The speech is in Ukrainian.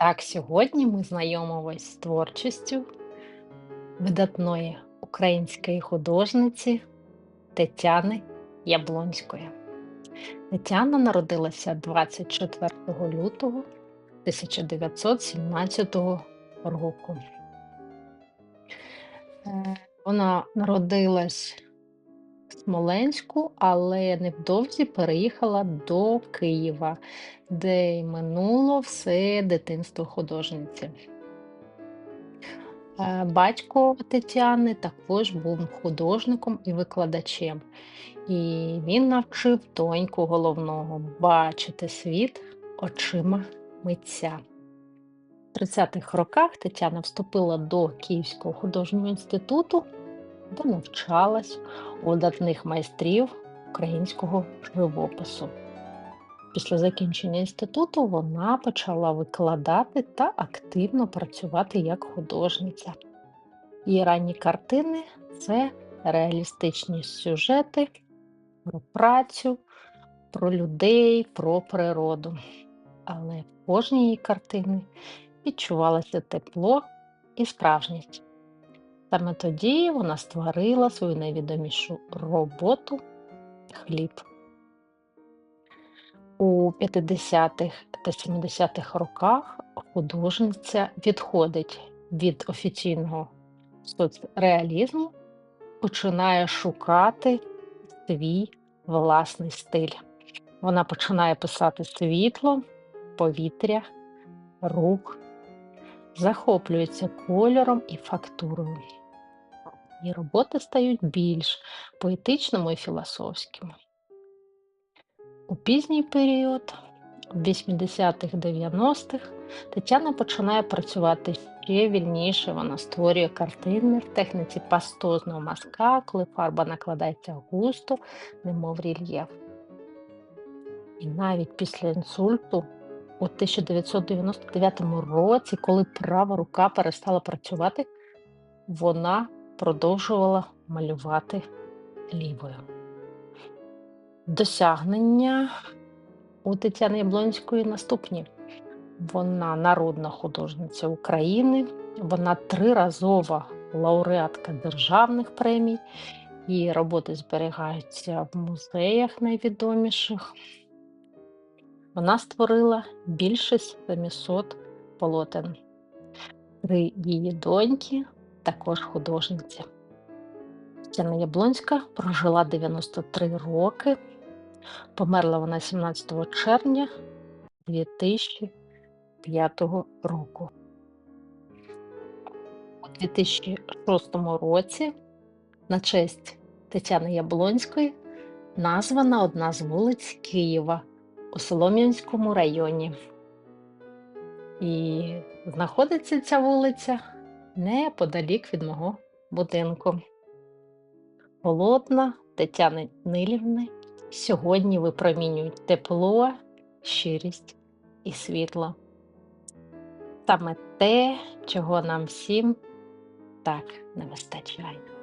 Так, сьогодні ми знайомимось з творчістю видатної української художниці Тетяни Яблонської. Тетяна народилася 24 лютого 1917 року. Е, Вона народилась Смоленську, але невдовзі переїхала до Києва, де й минуло все дитинство художниці. Е, Батько Тетяни також був художником і викладачем, і він навчив доньку головного бачити світ очима митця. В 30-х роках Тетяна вступила до Київського художнього інституту, де навчалась у видатних майстрів українського живопису. Після закінчення інституту вона почала викладати та активно працювати як художниця. Її ранні картини це реалістичні сюжети про працю, про людей, про природу. Але в кожній її картини відчувалося тепло і справжність. Саме тоді вона створила свою найвідомішу роботу хліб. У 50-х та 70-х роках художниця відходить від офіційного соцреалізму, починає шукати свій власний стиль. Вона починає писати світло, повітря, рух, захоплюється кольором і фактурою. Її роботи стають більш поетичними і філософськими. У пізній період, в 80-х, 90-х, Тетяна починає працювати ще вільніше. Вона створює картини в техніці пастозного мазка, коли фарба накладається густо, немов рельєф. І навіть після інсульту у 1999 році, коли права рука перестала працювати, вона продовжувала малювати лівою. Досягнення у Тетяни Яблонської наступні. Вона народна художниця України, вона триразова лауреатка державних премій. Її роботи зберігаються в музеях найвідоміших. Вона створила більше 700 полотен. Три її доньки також художниці. Тетяна Яблонська прожила 93 роки. Померла вона 17 червня 2005 року. У 2006 році на честь Тетяни Яблонської названа одна з вулиць Києва у Солом'янському районі. І знаходиться ця вулиця неподалік від мого будинку. Голодна Тетяни Нилівни сьогодні випромінюють тепло, щирість і світло. Саме те, чого нам всім так не вистачає.